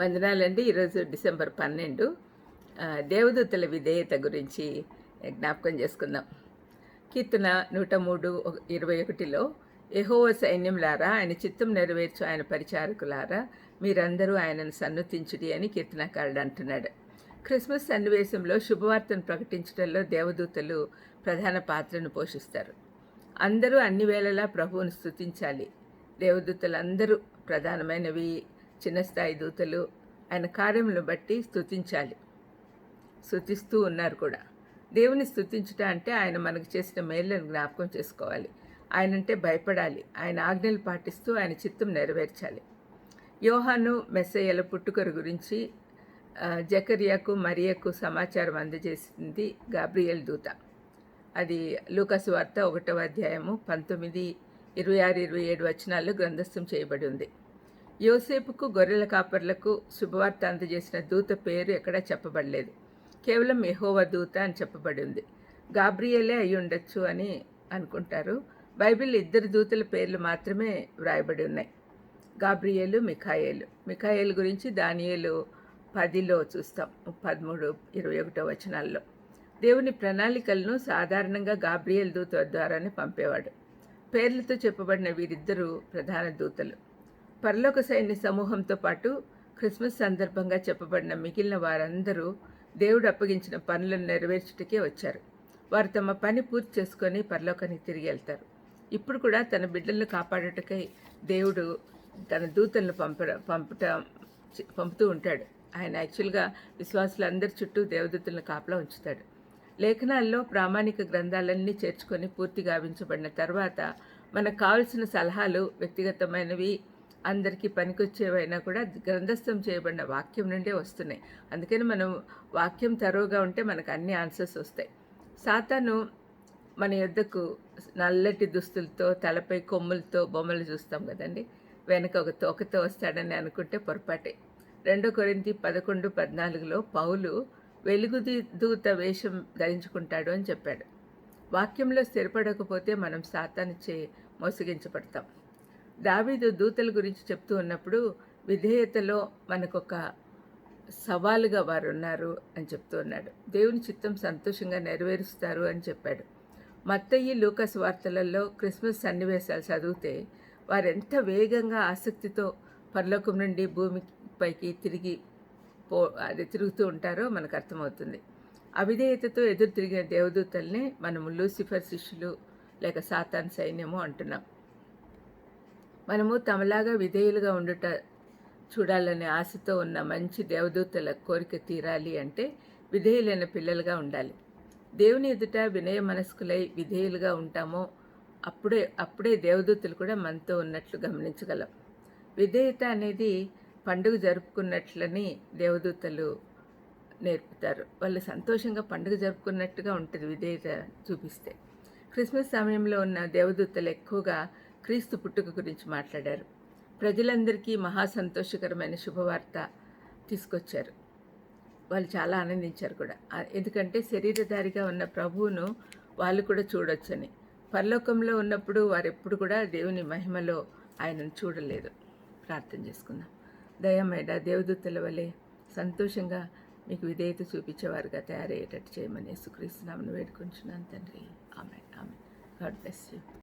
వందనాలండి. ఈరోజు డిసెంబర్ పన్నెండు. దేవదూతల విధేయత గురించి జ్ఞాపకం చేసుకుందాం. కీర్తన నూట మూడు ఇరవై ఒకటిలో ఎహోవ సైన్యంలారా ఆయన చిత్తం నెరవేర్చు ఆయన పరిచారకులారా మీరందరూ ఆయనను సన్నుతించుడి అని కీర్తనకారుడు అంటున్నాడు. క్రిస్మస్ సన్నివేశంలో శుభవార్తను ప్రకటించడంలో దేవదూతలు ప్రధాన పాత్రను పోషిస్తారు. అందరూ అన్ని వేళలా ప్రభువును స్తుతించాలి. దేవదూతలందరూ ప్రధానమైనవి చిన్న స్థాయి దూతలు ఆయన కార్యములను బట్టి స్థుతించాలి స్థుతిస్తూ ఉన్నారు కూడా. దేవుని స్థుతించుట అంటే ఆయన మనకు చేసిన మేళ్ళను జ్ఞాపకం చేసుకోవాలి. ఆయనంటే భయపడాలి. ఆయన ఆజ్ఞలు పాటిస్తూ ఆయన చిత్తం నెరవేర్చాలి. యోహాను మెస్సయ్యల పుట్టుకరు గురించి ఆ, జకర్యాకు మరియకు సమాచారం అందజేసింది గాబ్రియల్ దూత. అది లూకస్ వార్త ఒకటవ అధ్యాయము పంతొమ్మిది ఇరవై ఆరు ఇరవై ఏడు వచనాల్లో గ్రంథస్థం చేయబడి ఉంది. యోసేపుకు గొర్రెల కాపర్లకు శుభవార్త అందజేసిన దూత పేరు ఎక్కడా చెప్పబడలేదు. కేవలం ఎహోవ దూత అని చెప్పబడి ఉంది. గాబ్రియలే అయి ఉండొచ్చు అని అనుకుంటారు. బైబిల్ ఇద్దరు దూతల పేర్లు మాత్రమే వ్రాయబడి ఉన్నాయి. గాబ్రియేలు మిఖాయేలు. మిఖాయేలు గురించి దానియేలు పదిలో చూస్తాం. పదమూడు ఇరవై ఒకటో వచనాల్లో. దేవుని ప్రణాళికలను సాధారణంగా గాబ్రియల్ దూత ద్వారానే పంపేవాడు. పేర్లతో చెప్పబడిన వీరిద్దరూ ప్రధాన దూతలు. పరలోక సైన్య సమూహంతో పాటు క్రిస్మస్ సందర్భంగా చెప్పబడిన మిగిలిన వారందరూ దేవుడు అప్పగించిన పనులను నెరవేర్చుటకే వచ్చారు. వారు తమ పని పూర్తి చేసుకొని పరలోకానికి తిరిగి వెళ్తారు. ఇప్పుడు కూడా తన బిడ్డలను కాపాడుటకై దేవుడు తన దూతలను పంప పంపట పంపుతూ ఉంటాడు. ఆయన యాక్చువల్గా విశ్వాసులందరి చుట్టూ దేవదూతలను కాపలా ఉంచుతాడు. లేఖనాల్లో ప్రామాణిక గ్రంథాలన్నీ చేర్చుకొని పూర్తి గావించబడిన తర్వాత మనకు కావలసిన సలహాలు వ్యక్తిగతమైనవి అందరికీ పనికొచ్చేవైనా కూడా గ్రంథస్థం చేయబడిన వాక్యం నుండే వస్తున్నాయి. అందుకని మనం వాక్యం తరువుగా ఉంటే మనకు అన్ని ఆన్సర్స్ వస్తాయి. సాతాను మన యొద్దకు నల్లటి దుస్తులతో తలపై కొమ్ములతో బొమ్మలు చూస్తాం కదండి. వెనక ఒక తోకతో వస్తాడని అనుకుంటే పొరపాటే. రెండో కొరింది పదకొండు పద్నాలుగులో పౌలు వెలుగుది దూత వేషం ధరించుకుంటాడు అని చెప్పాడు. వాక్యంలో స్థిరపడకపోతే మనం సాతానిచ్చే మోసగించబడతాం. దావీదు దూతల గురించి చెప్తూ ఉన్నప్పుడు విధేయతలో మనకొక సవాలుగా వారు ఉన్నారు అని చెప్తూ ఉన్నాడు. దేవుని చిత్తం సంతోషంగా నెరవేరుస్తారు అని చెప్పాడు. మత్తయ్యి లూకస్ వార్తలలో క్రిస్మస్ సన్నివేశాలు చదివితే వారెంత వేగంగా ఆసక్తితో పరలోకం నుండి భూమిపైకి తిరిగి పో అది తిరుగుతూ ఉంటారో మనకు అర్థమవుతుంది. అవిధేయతతో ఎదురు తిరిగిన దేవదూతల్ని మనము లూసిఫర్ శిష్యులు లేక సాతాన్ సైన్యము అంటున్నాం. మనము తమలాగా విధేయులుగా ఉండుట చూడాలనే ఆశతో ఉన్న మంచి దేవదూతల కోరిక తీరాలి అంటే విధేయులైన పిల్లలుగా ఉండాలి. దేవుని ఎదుట వినయ మనస్కులై విధేయులుగా ఉంటామో అప్పుడే అప్పుడే దేవదూతలు కూడా మనతో ఉన్నట్లు గమనించగలం. విధేయత అనేది పండుగ జరుపుకున్నట్లని దేవదూతలు నేర్పుతారు. వాళ్ళు సంతోషంగా పండుగ జరుపుకున్నట్టుగా ఉంటుంది విధేయత చూపిస్తే. క్రిస్మస్ సమయంలో ఉన్న దేవదూతలు ఎక్కువగా క్రీస్తు పుట్టుక గురించి మాట్లాడారు. ప్రజలందరికీ మహా సంతోషకరమైన శుభవార్త తీసుకొచ్చారు. వాళ్ళు చాలా ఆనందించారు కూడా. ఎందుకంటే శరీరధారిగా ఉన్న ప్రభువును వాళ్ళు కూడా చూడొచ్చని. పరలోకంలో ఉన్నప్పుడు వారు ఎప్పుడు కూడా దేవుని మహిమలో ఆయనను చూడలేదు. ప్రార్థన చేసుకుందాం. దయమేడ దేవదూతల వలె సంతోషంగా మీకు విధేయత చూపించేవారుగా తయారయ్యేటట్టు చేయమని సుక్రీస్తున్నామని వేడుకుంటున్నాను తండ్రి. ఆమె ఆమె గాడ్ బ్లెస్ యూ.